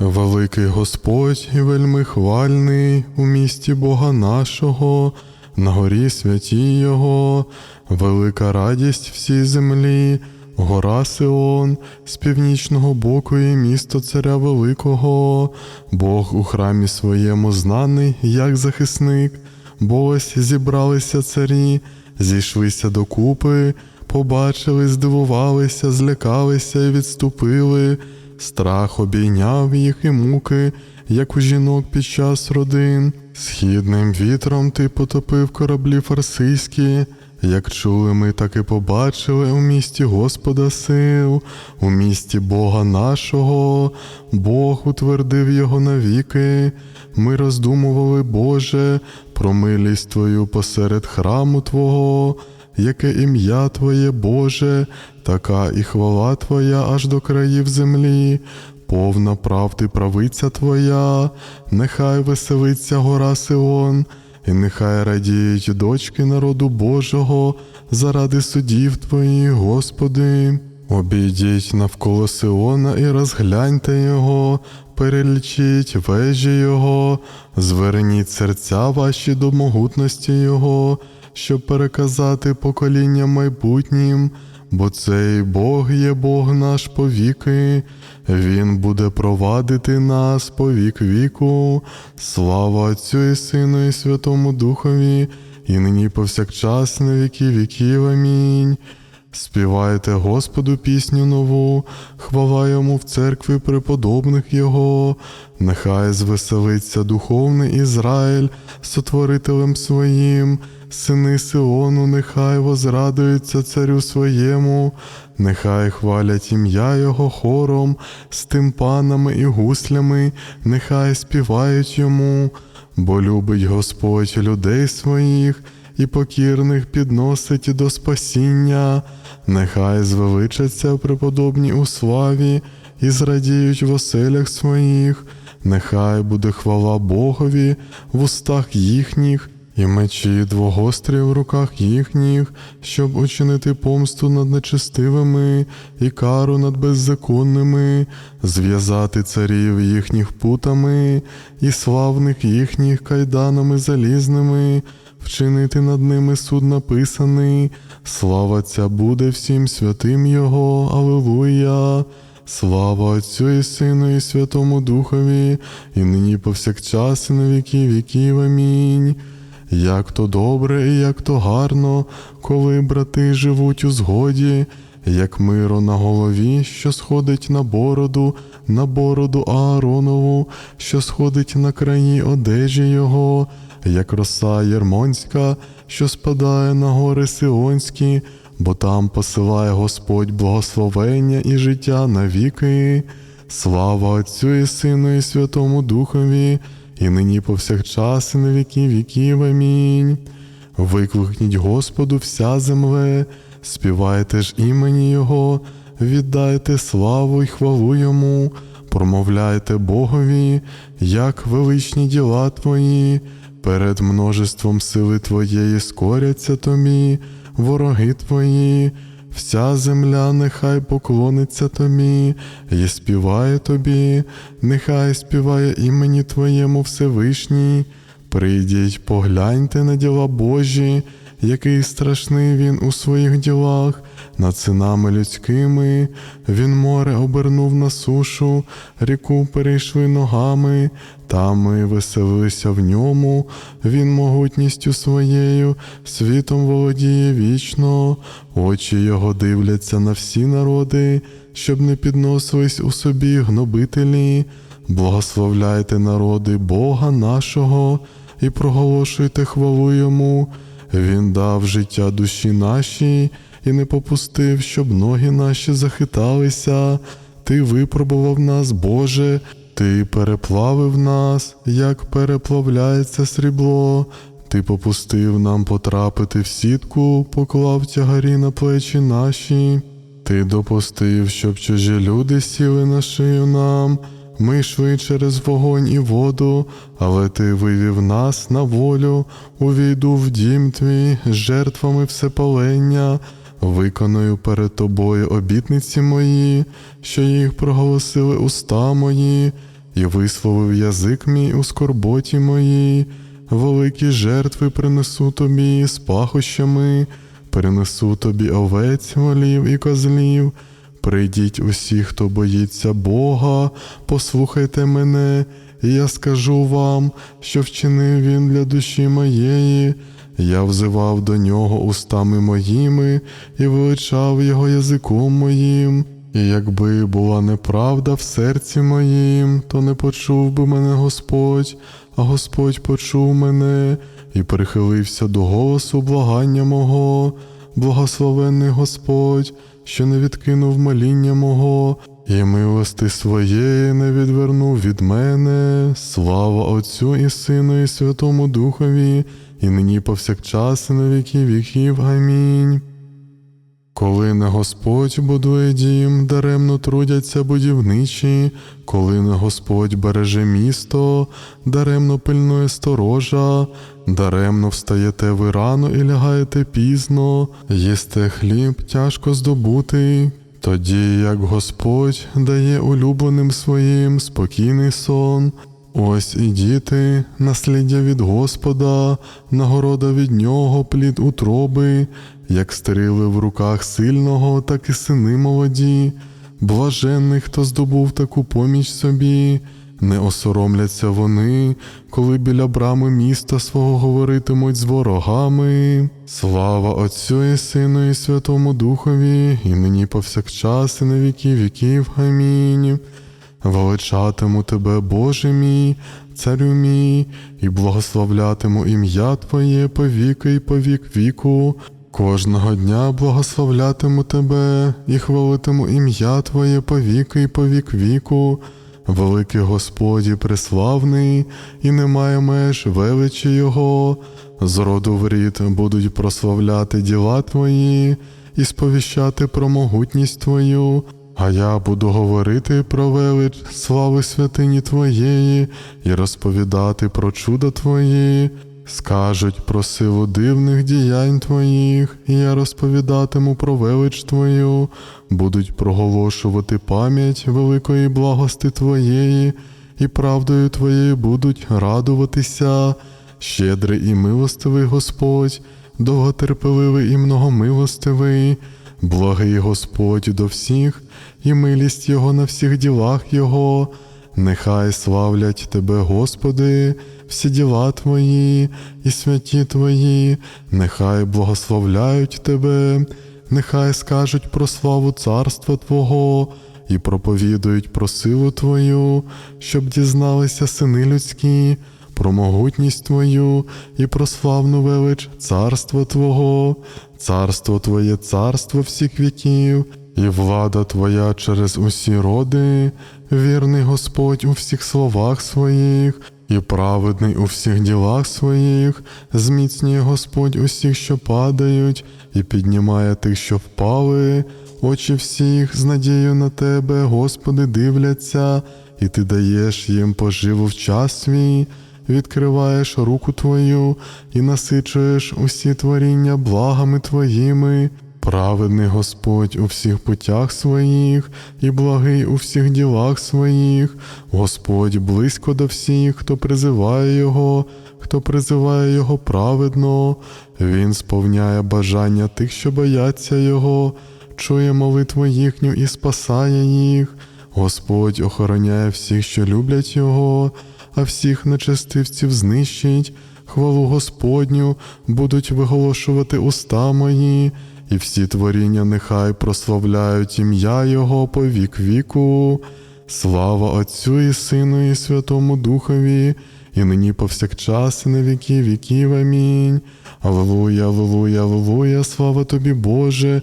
Великий Господь і вельми хвальний у місті Бога нашого, на горі святі Його, велика радість всій землі, гора Сион, з північного боку і місто Царя Великого, Бог у храмі своєму знаний, як захисник, бо ось зібралися царі, зійшлися докупи, побачили, здивувалися, злякалися і відступили. Страх обійняв їх і муки, як у жінок під час родин. Східним вітром ти потопив кораблі фарсийські. Як чули ми, так і побачили у місті Господа сил, у місті Бога нашого, Бог утвердив його навіки. Ми роздумували, Боже, про милість Твою посеред храму Твого, яке ім'я Твоє Боже, така і хвала Твоя аж до країв землі, повна правди правиця Твоя, нехай веселиться гора Сион, і нехай радіють дочки народу Божого заради судів Твоїх, Господи. Обійдіть навколо Сиона і розгляньте його, перелічіть вежі Його, зверніть серця ваші до могутності Його, щоб переказати поколінням майбутнім, бо цей Бог є Бог наш повіки, Він буде провадити нас по вік віку. Слава Отцю і Сину, і Святому Духові, і нині повсякчас на віки віків. Амінь. Співайте Господу пісню нову, хвала йому в церкві преподобних Його, нехай звеселиться духовний Ізраїль сотворителем своїм, сини Сиону, нехай возрадуються царю своєму, нехай хвалять ім'я Його хором, з тимпанами і гуслями, нехай співають йому, бо любить Господь людей своїх і покірних підносить до спасіння, нехай звеличаться преподобні у славі і зрадіють в оселях своїх, нехай буде хвала Богові в устах їхніх. І мечі двогострі в руках їхніх, щоб учинити помсту над нечестивими і кару над беззаконними, зв'язати царів їхніх путами, і славних їхніх кайданами залізними, вчинити над ними суд написаний. Слава ця буде всім святим Його, Аллилуйя. Слава Отцю і Сину, і Святому Духові, і нині повсякчас, і на віки віків. Амінь. Як то добре і як то гарно, коли брати живуть у згоді, як миро на голові, що сходить на бороду, на бороду Ааронову, що сходить на краї одежі його, як роса Єрмонська, що спадає на гори Сионські, бо там посилає Господь благословення і життя навіки. Слава Отцю і Сину, і Святому Духові, і нині повсякчас, і на віки віків. Амінь. Викликніть Господу вся земле, співайте ж імені Його, віддайте славу й хвалу Йому, промовляйте Богові, як величні діла Твої, перед множеством сили Твоєї скоряться тобі, вороги Твої. Вся земля нехай поклониться тобі і співає тобі, нехай співає імені Твоєму Всевишній. Прийдіть, погляньте на діла Божі, який страшний він у своїх ділах, над синами людськими. Він море обернув на сушу, ріку перейшли ногами, там ми веселилися в ньому, він могутністю своєю, світом володіє вічно, очі його дивляться на всі народи, щоб не підносились у собі гнобителі. Благословляйте народи Бога нашого і проголошуйте хвалу йому. Він дав життя душі нашій і не попустив, щоб ноги наші захиталися. Ти випробував нас, Боже, ти переплавив нас, як переплавляється срібло. Ти попустив нам потрапити в сітку, поклав тягарі на плечі наші. Ти допустив, щоб чужі люди сіли на шию нам. Ми йшли через вогонь і воду, але ти вивів нас на волю, увійду в дім твій з жертвами всепалення, виконую перед тобою обітниці мої, що їх проголосили уста мої, і висловив язик мій у скорботі моїй. Великі жертви принесу тобі з пахощами, принесу тобі овець, волів і козлів. Прийдіть усі, хто боїться Бога, послухайте мене, і я скажу вам, що вчинив він для душі моєї. Я взивав до нього устами моїми і величав його язиком моїм. І якби була неправда в серці моїм, то не почув би мене Господь, а Господь почув мене і прихилився до голосу благання мого, благословенний Господь, що не відкинув моління мого, і милости своєї не відвернув від мене. Слава Отцю і Сину, і Святому Духові, і нині повсякчас, і на віки віків. Амінь. Коли не Господь будує дім, даремно трудяться будівничі, коли не Господь береже місто, даремно пильнує сторожа, даремно встаєте ви рано і лягаєте пізно, їсте хліб тяжко здобутий. Тоді як Господь дає улюбленим своїм спокійний сон, Ось і діти, насліддя від Господа, нагорода від нього, плід утроби, як стріли в руках сильного, так і сини молоді, блаженний, хто здобув таку поміч собі, не осоромляться вони, коли біля брами міста свого говоритимуть з ворогами. Слава Отцю і Сину, і Святому Духові, і нині повсякчас, і на віки віків. Амінь. Величатиму тебе, Боже мій, царю мій, і благословлятиму ім'я Твоє повіки і повік віку. Кожного дня благословлятиму тебе і хвалитиму ім'я Твоє повіки і повік віку. Великий Господі преславний, і немає меж величі Його. З роду в рід будуть прославляти діла Твої і сповіщати про могутність Твою. А я буду говорити про велич слави святині Твоєї і розповідати про чудо Твої. Скажуть про силу дивних діянь Твоїх, і я розповідатиму про велич Твою, будуть проголошувати пам'ять великої благости Твоєї, і правдою Твоєю будуть радуватися. Щедрий і милостивий Господь, довготерпеливий і многомилостивий, благий Господь до всіх, і милість Його на всіх ділах Його. Нехай славлять Тебе, Господи, всі діла Твої і святі Твої, нехай благословляють Тебе, нехай скажуть про славу царства Твого і проповідують про силу Твою, щоб дізналися сини людські, про могутність Твою і про славну велич царства Твого, царство Твоє, царство всіх віків. І влада Твоя через усі роди, вірний Господь у всіх словах своїх, і праведний у всіх ділах своїх, зміцнює Господь усіх, що падають, і піднімає тих, що впали. Очі всіх з надією на Тебе, Господи, дивляться, і Ти даєш їм поживу в час свій, відкриваєш руку Твою і насичуєш усі творіння благами Твоїми. Праведний Господь у всіх путях своїх, і благий у всіх ділах своїх, Господь близько до всіх, хто призиває Його, хто призиває Його праведно, Він сповняє бажання тих, що бояться Його, чує молитву їхню і спасає їх. Господь охороняє всіх, що люблять Його, а всіх нечестивців знищить. Хвалу Господню будуть виголошувати уста мої і всі творіння нехай прославляють ім'я Його по вік віку. Слава Отцю і Сину, і Святому Духові, і нині повсякчас, і на віки віків. Амінь. Аллилуйя, аллилуйя, аллилуйя, слава тобі, Боже.